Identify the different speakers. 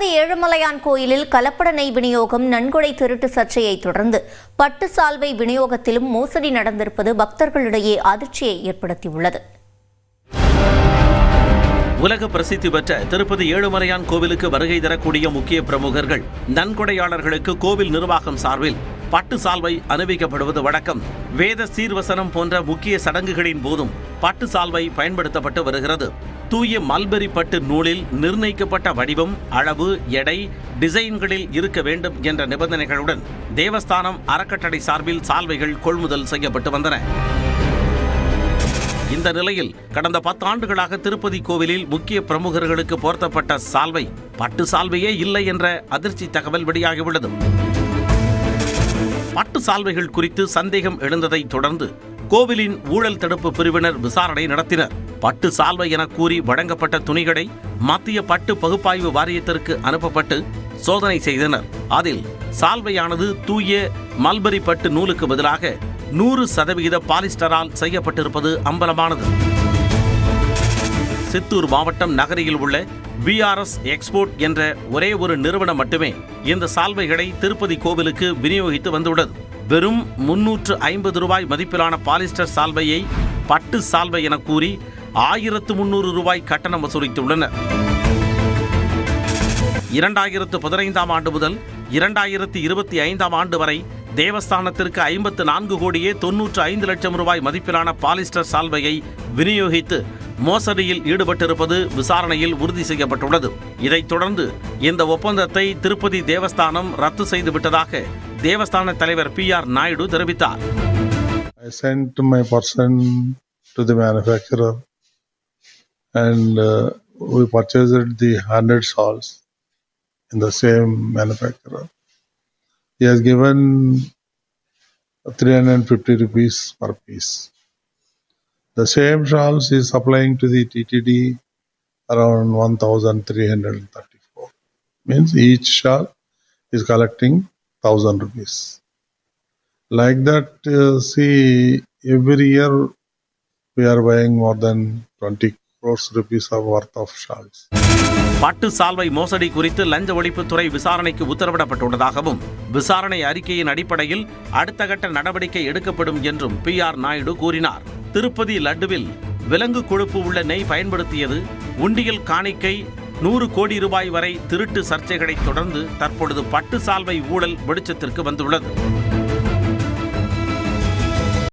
Speaker 1: திருப்பதி ஏழுமலையான் கோயிலில் கலப்பட நெய் விநியோகம் நன்கொடை திருட்டு சர்ச்சையை தொடர்ந்து பட்டு சால்வை விநியோகத்திலும் மோசடி நடந்திருப்பது பக்தர்களிடையே அதிர்ச்சியை ஏற்படுத்தியுள்ளது.
Speaker 2: உலக பிரசித்தி பெற்ற திருப்பதி ஏழுமலையான் கோவிலுக்கு வருகை தரக்கூடிய முக்கிய பிரமுகர்கள் நன்கொடையாளர்களுக்கு கோவில் நிர்வாகம் சார்பில் பட்டு சால்வை அணிவிக்கப்படுவது வழக்கம். வேத சீர்வசனம் போன்ற முக்கிய சடங்குகளின் போதும் பட்டு சால்வை பயன்படுத்தப்பட்டு வருகிறது. தூய மல்பெரி பட்டு நூலில் நிர்ணயிக்கப்பட்ட வடிவம் அளவு எடை டிசைன்களில் இருக்க வேண்டும் என்ற நிபந்தனைகளுடன் தேவஸ்தானம் அறக்கட்டளை சார்பில் சால்வைகள் கொள்முதல் செய்யப்பட்டு வந்தன. இந்த நிலையில் கடந்த பத்தாண்டுகளாக திருப்பதி கோவிலில் முக்கிய பிரமுகர்களுக்கு போர்த்தப்பட்ட சால்வை பட்டு சால்வையே இல்லை என்ற அதிர்ச்சி தகவல் வெளியாகியுள்ளது. பட்டு சால்வைகள் குறித்து சந்தேகம் எழுந்ததை தொடர்ந்து கோவிலின் ஊழல் தடுப்பு பிரிவினர் விசாரணை நடத்தினர். பட்டு சால்வை என கூறி வழங்கப்பட்ட துணிகளை மத்திய பட்டு பகுப்பாய்வு வாரியத்திற்கு அனுப்பப்பட்டு சோதனை செய்தனர். அதில் சால்வையானது தூய மல்பரி பட்டு நூலுக்கு பதிலாக நூறு சதவிகித பாலிஸ்டரால் செய்யப்பட்டிருப்பது அம்பலமானது. சித்தூர் மாவட்டம் நகரில் உள்ள விஆர்எஸ் எக்ஸ்போர்ட் என்ற ஒரே ஒரு நிறுவனம் மட்டுமே இந்த சால்வைகளை திருப்பதி கோவிலுக்கு விநியோகித்து வந்துள்ளது. வெறும் முன்னூற்று ஐம்பது ரூபாய் மதிப்பிலான பாலிஸ்டர் சால்வையை பட்டு சால்வை என கூறி ஆயிரத்து முன்னூறு ரூபாய் கட்டணம் வசூலித்துள்ளனர். இரண்டாயிரத்து பதினைந்தாம் ஆண்டு முதல் இரண்டாயிரத்து இருபத்தி ஐந்தாம் ஆண்டு வரை தேவஸ்தானத்திற்கு ஐம்பத்து நான்கு கோடியே தொன்னூற்று ஐந்து லட்சம் ரூபாய் மதிப்பிலான பாலிஸ்டர் சால்வையை விநியோகித்து மோசடியில் ஈடுபட்டிருப்பது விசாரணையில் உறுதி செய்யப்பட்டுள்ளது இதைத் தொடர்ந்து இந்த ஒப்பந்தத்தை திருப்பதி தேவஸ்தானம் ரத்து செய்து விட்டதாக தேவஸ்தான தலைவர் பி ஆர் நாயுடு தெரிவித்தார்
Speaker 3: I sent my person to the manufacturer and uh, we purchased the 100 salts in the same manufacturer. He has given 350 rupees per piece. The same shawls is supplying to the TTD around 1334. Means each shawl is collecting 1000 rupees. Like that, uh, see, every year we are buying more than 20 crores rupees of worth of shawls.
Speaker 2: பட்டு சால்வை மோசடி குறித்து லஞ்ச ஒழிப்புத்துறை விசாரணைக்கு உத்தரவிடப்பட்டுள்ளதாகவும் விசாரணை அறிக்கையின் அடிப்படையில் அடுத்த கட்ட நடவடிக்கை எடுக்கப்படும் என்றும் பி ஆர் நாயுடு கூறினார் திருப்பதி லட்டுவில் விலங்கு கொழுப்பு உள்ள நெய் பயன்படுத்தியது உண்டியல் காணிக்கை நூறு கோடி ரூபாய் வரை திருட்டு சர்ச்சைகளைத் தொடர்ந்து தற்பொழுது பட்டு சால்வை ஊழல் வெளிச்சத்திற்கு வந்துள்ளது